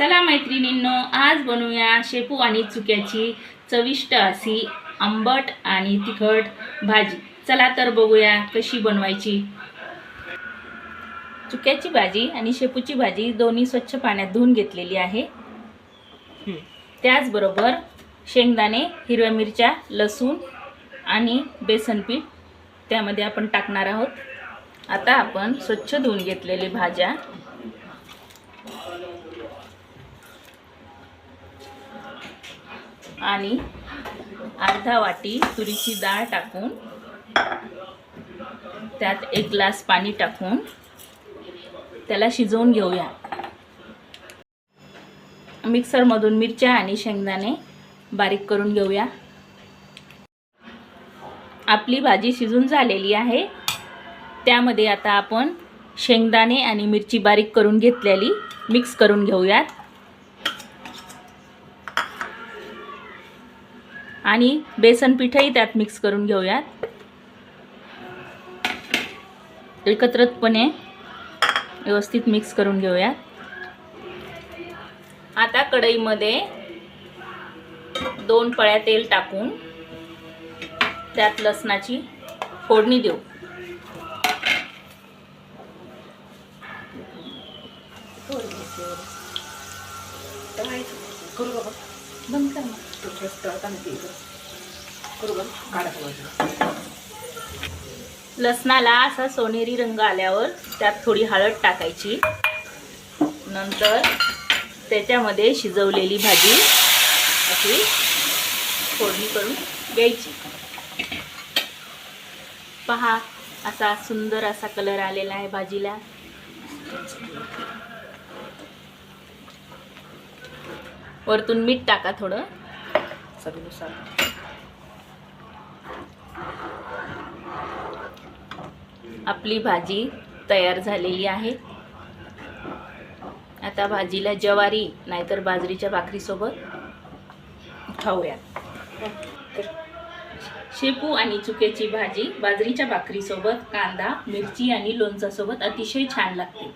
चला मैत्रिणींनो आज बनवूया शेपू आणि चुक्याची चविष्ट अशी आंबट आणि तिखट भाजी. चला तर बघूया कशी बनवायची. चुक्याची भाजी आणि शेपूची भाजी दोन्ही स्वच्छ पाण्यात धुवून घेतलेली आहे. त्याचबरोबर शेंगदाणे हिरव्या मिरच्या लसूण आणि बेसन पीठ त्यामध्ये आपण टाकणार आहोत. आता आपण स्वच्छ धुवून घेतलेले भाज्या. आणि अर्धा वाटी तुरीची डाळ टाकून त्यात एक ग्लास पाणी टाकून त्याला शिजवून घेऊया. मिक्सरमधून मिरच्या आणि शेंगदाणे बारीक करून घेऊया. आपली भाजी शिजून झालेली आहे. त्यामध्ये आता आपण शेंगदाणे आणि मिरची बारीक करून घेतलेली मिक्स करून घेऊयात. आणि बेसन पिठंही त्यात मिक्स करून घेऊयात. एकत्रितपणे व्यवस्थित मिक्स करून घेऊयात. आता कढईमध्ये दोन पळ्या तेल टाकून त्यात लसणाची फोडणी देऊ. करू बाबा बंद कर लसणाला असा सोनेरी रंग आल्यावर त्यात थोडी हळद टाकायची. नंतर त्याच्यामध्ये शिजवलेली भाजी अशी फोडणी करून घ्यायची. पहा असा सुंदर असा कलर आलेला आहे भाजीला. वरतून मीठ टाका थोडं. चवीनुसार. आपली भाजी तयार झालेली आहे. आता भाजीला ज्वारी नाहीतर बाजरीच्या भाकरीसोबत खाऊया शेपू आणि चुक्याची भाजी बाजरीच्या भाकरीसोबत कांदा मिरची आणि लोणच्यासोबत अतिशय छान लागते.